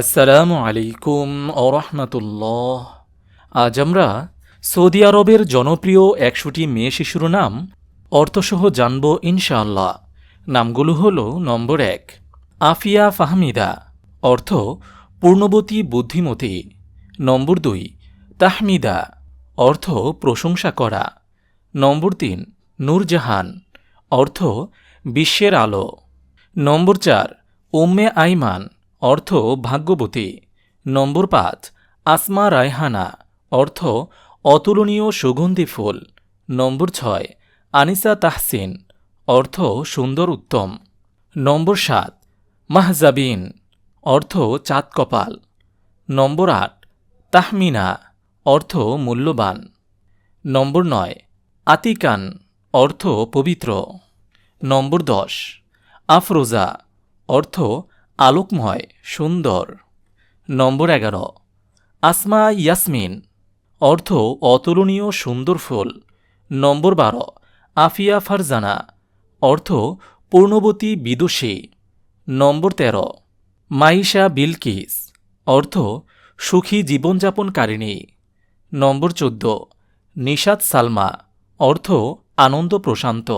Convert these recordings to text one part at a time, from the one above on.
আসসালামু আলাইকুম আরহামতুল্লাহ আজ আমরা সৌদি আরবের জনপ্রিয় একশোটি মেয়ে শিশুর নাম অর্থসহ জানব ইনশাআল্লাহ। নামগুলো হল নম্বর এক, আফিয়া ফাহমিদা, অর্থ পূর্ণবতী বুদ্ধিমতী। নম্বর দুই, তাহমিদা, অর্থ প্রশংসা করা। নম্বর তিন, নূরজাহান, অর্থ বিশ্বের আলো। নম্বর চার, উম্মে আইমান অর্থ ভাগ্যবতী। নম্বর পাঁচ, আসমা রায়হানা। অর্থ, অতুলনীয় সুগন্ধি ফুল। নম্বর ছয়, আনিসা তাহসিন। অর্থ, সুন্দর উত্তম। নম্বর সাত, মাহজাবিন। অর্থ, চাঁদ কপাল। নম্বর আট, তাহমিনা। অর্থ, মূল্যবান। নম্বর নয়, আতিকান। অর্থ, পবিত্র। নম্বর দশ, আফরোজা। অর্থ আলোকময়, সুন্দর। নম্বর এগারো, আসমা ইয়াসমিন, অর্থ অতুলনীয় সুন্দর ফুল। নম্বর বারো, আফিয়া ফারজানা, অর্থ পূর্ণবতী বিদুষী। নম্বর তেরো, মাইশা বিলকিস, অর্থ সুখী জীবনযাপনকারিণী। নম্বর চোদ্দ নিশাদ সালমা, অর্থ আনন্দ প্রশান্ত।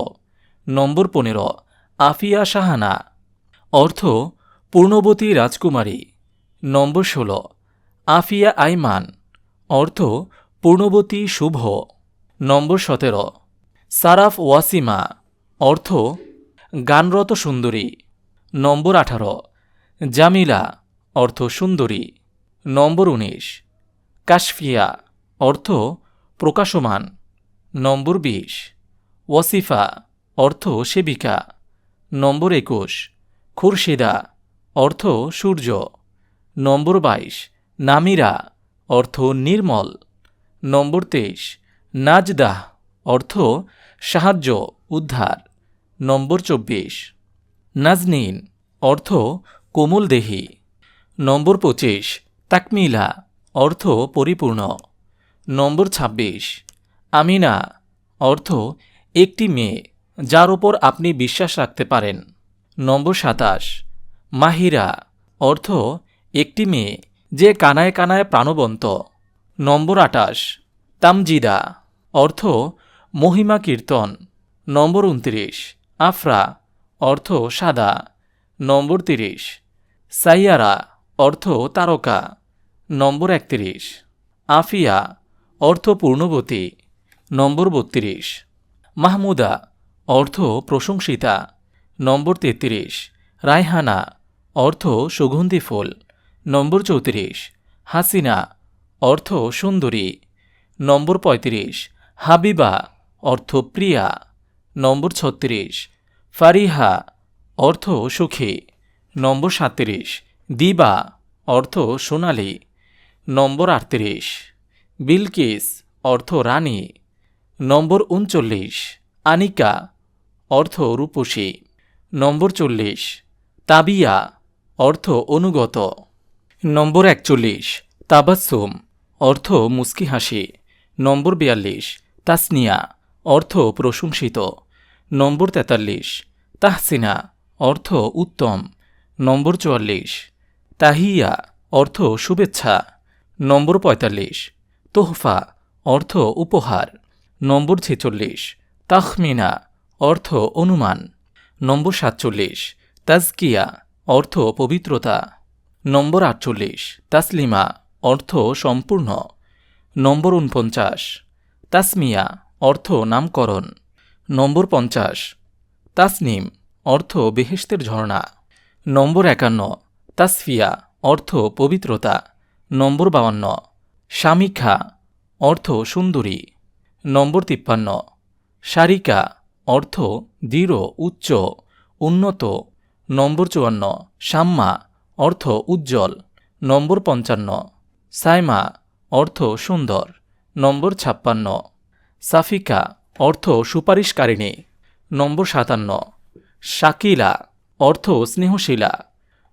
নম্বর পনেরো, আফিয়া সাহানা অর্থ পূর্ণবতী রাজকুমারী। নম্বর ষোলো। আফিয়া আইমান। অর্থ, পূর্ণবতী শুভ। নম্বর সতেরো। সারাফ ওয়াসিমা। অর্থ, গানরত সুন্দরী। নম্বর আঠারো। জামিলা। অর্থ, সুন্দরী। নম্বর উনিশ। কাশফিয়া। অর্থ, প্রকাশমান। নম্বর বিশ। ওয়াসিফা। অর্থ, সেবিকা। নম্বর একুশ। খুরশিদা। অর্থ সূর্য। নম্বর বাইশ, নামিরা, অর্থ নির্মল। নম্বর তেইশ, নাজদাহ, অর্থ সাহায্য, উদ্ধার। নম্বর চব্বিশ, নাজনীন, অর্থ কোমল দেহি। নম্বর পঁচিশ, তাকমিলা, অর্থ পরিপূর্ণ। নম্বর ছাব্বিশ, আমিনা, অর্থ একটি মেয়ে, যার ওপর আপনি বিশ্বাস রাখতে পারেন। নম্বর সাতাশ মাহিরা, অর্থ, একটি মেয়ে, যে কানায় কানায় প্রাণবন্ত। নম্বর আটাশ তামজিদা, অর্থ, মহিমা কীর্তন। নম্বর উনত্রিশ, আফরা, অর্থ, সাদা। নম্বর তিরিশ, সাইয়ারা, অর্থ, তারকা। নম্বর একত্রিশ, আফিয়া, অর্থ, পূর্ণবতী। নম্বর বত্রিশ, মাহমুদা, অর্থ, প্রশংসিতা। নম্বর তেত্রিশ, রায়হানা। অর্থ সুগন্ধি ফুল। নম্বর চৌত্রিশ, হাসিনা, অর্থ সুন্দরী। নম্বর পঁয়ত্রিশ, হাবিবা, অর্থ প্রিয়া। নম্বর ছত্রিশ, ফারিহা, অর্থ সুখী। নম্বর সাঁত্রিশ, দিবা, অর্থ সোনালী। নম্বর আটত্রিশ, বিলকিস, অর্থ রানী। নম্বর উনচল্লিশ, আনিকা, অর্থ রূপসী। নম্বর চল্লিশ, তাবিয়া অর্থ অনুগত। নম্বর একচল্লিশ তাবাসুম অর্থ মুস্কি হাসি। নম্বর বিয়াল্লিশ, তাসনিয়া, অর্থ প্রশংসিত। নম্বর তেতাল্লিশ, তাহসিনা, অর্থ উত্তম। নম্বর চুয়াল্লিশ, তাহিয়া, অর্থ শুভেচ্ছা। নম্বর পঁয়তাল্লিশ, তোহফা, অর্থ উপহার। নম্বর ছেচল্লিশ, তাহমিনা, অর্থ অনুমান। নম্বর সাতচল্লিশ, তাজকিয়া অর্থ পবিত্রতা। নম্বর আটচল্লিশ, তাসলিমা, অর্থ সম্পূর্ণ। নম্বর উনপঞ্চাশ, তাসমিয়া, অর্থ নামকরণ। নম্বর পঞ্চাশ, তাসনিম, অর্থ বেহেস্তের ঝর্ণা। নম্বর একান্ন, তাসফিয়া, অর্থ পবিত্রতা। নম্বর বাউন্ন স্বামীখা অর্থ সুন্দরী। নম্বর তিপ্পান্ন সারিকা অর্থ দৃঢ়, উচ্চ, উন্নত নম্বর চুয়ান্ন, সাম্মা, অর্থ উজ্জ্বল। নম্বর পঞ্চান্ন, সাইমা, অর্থ সুন্দর। নম্বর ছাপ্পান্ন, সাফিকা, অর্থ সুপারিশকারিণী। নম্বর সাতান্ন, শাকিলা, অর্থ স্নেহশীলা।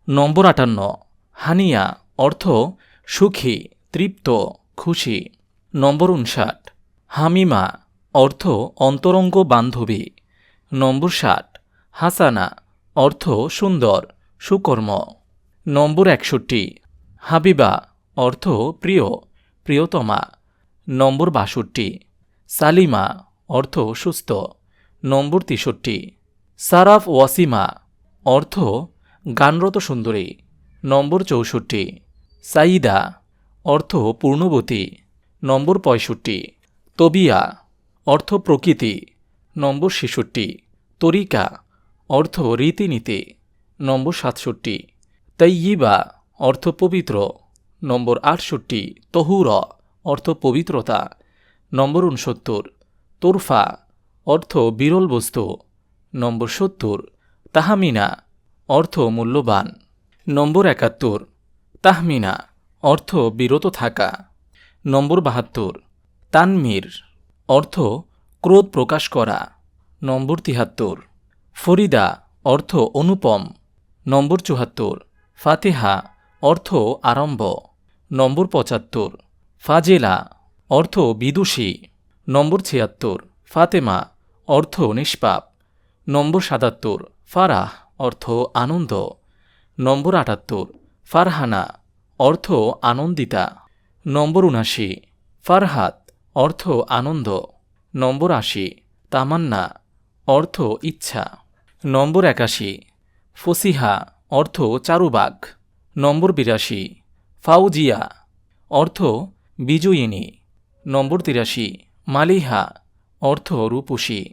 নম্বর আটান্ন, হানিয়া, অর্থ সুখী, তৃপ্ত, খুশি। নম্বর উনষাট, হামিমা, অর্থ অন্তরঙ্গ বান্ধবী। নম্বর ষাট, হাসানা অর্থ সুন্দর, সুকর্ম। নম্বর একষট্টি। হাবিবা, অর্থ প্রিয়, প্রিয়তমা। নম্বর বাষট্টি। সালিমা, অর্থ সুস্থ। নম্বর তেষট্টি। সারাফ ওয়াসিমা, অর্থ গানরত সুন্দরী। নম্বর চৌষট্টি। সাইদা, অর্থ পূর্ণবতী। নম্বর পঁয়ষট্টি। তবিয়া, অর্থ প্রকৃতি। নম্বর ছেষট্টি। তরিকা। অর্থ রীতিনীতি, নম্বর সাতষট্টি। তৈয়িবা, অর্থ পবিত্র। নম্বর আটষট্টি, তহুর, অর্থ পবিত্রতা। নম্বর উনসত্তর তোরফা, অর্থ বিরল বস্তু। নম্বর সত্তর, তাহামিনা, অর্থ মূল্যবান। নম্বর একাত্তর, তাহমিনা, অর্থ বিরত থাকা। নম্বর বাহাত্তর, তানমির, অর্থ ক্রোধ প্রকাশ করা। নম্বর তিহাত্তর ফরিদা, অর্থ অনুপম। নম্বর চুহাত্তর। ফাতেহা, অর্থ আরম্ভ। নম্বর পঁচাত্তর। ফাজেলা, অর্থ বিদুষী। নম্বর ছিয়াত্তর। ফাতেমা, অর্থ নিষ্পাপ। নম্বর সাতাত্তর। ফারাহ, অর্থ আনন্দ। নম্বর আটাত্তর। ফারহানা, অর্থ আনন্দিতা। নম্বর উনাশি ফারহাত, অর্থ আনন্দ। নম্বর আশি। তামান্না, অর্থ ইচ্ছা। নম্বর একাশি, ফসিহা, অর্থ চারুবাগ। নম্বর বিরাশি, ফাউজিয়া, অর্থ বিজয়িনী। নম্বর তিরাশি, মালিহা, অর্থ রূপসী।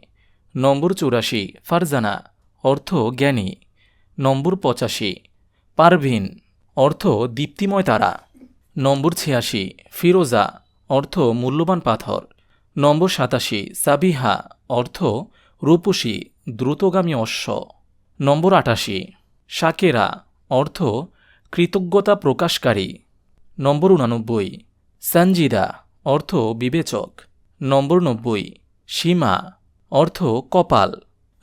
নম্বর চৌরাশি, ফারজানা, অর্থ জ্ঞানী। নম্বর পঁচাশি, পারভিন, অর্থ দীপ্তিময় তারা। নম্বর ছিয়াশি, ফিরোজা, অর্থ মূল্যবান পাথর। নম্বর সাতাশি, সাবিহা, অর্থ রূপসী। দ্রুতগামী অশ্ব। নম্বর আটাশি, সাকেরা, অর্থ, কৃতজ্ঞতা প্রকাশকারী। নম্বর উনানব্বই সঞ্জিদা অর্থ, বিবেচক। নম্বর নব্বই, সীমা, অর্থ, কপাল।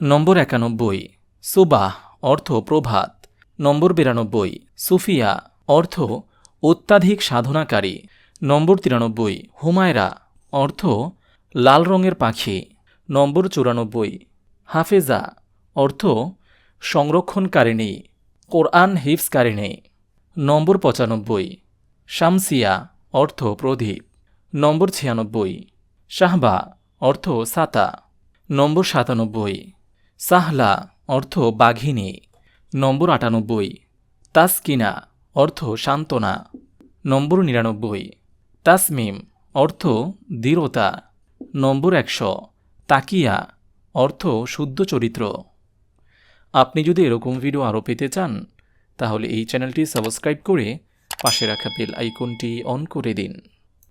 নম্বর একানব্বই, সুবাহ, অর্থ, প্রভাত। নম্বর বিরানব্বই, সুফিয়া, অর্থ, অত্যাধিক সাধনাকারী। নম্বর তিরানব্বই, হুমায়রা, অর্থ, লাল রঙের পাখি। নম্বর চুরানব্বই হাফেজা, অর্থ সংরক্ষণকারিণী, কোরআন হিফসকারিণী নম্বর পঁচানব্বই, শামসিয়া, অর্থ প্রদীপ, নম্বর ছিয়ানব্বই, শাহবা, অর্থ সাতা, নম্বর সাতানব্বই, সাহলা, অর্থ বাঘিনী, নম্বর আটানব্বই, তাসকিনা, অর্থ সান্ত্বনা, নম্বর নিরানব্বই, তাসমিম, অর্থ দৃঢ়তা, নম্বর একশো, তাকিয়া অর্থ শুদ্ধ চরিত্র। আপনি যদি এরকম ভিডিও আরও পেতে চান, তাহলে এই চ্যানেলটি সাবস্ক্রাইব করে পাশে রাখা বেল আইকনটি অন করে দিন।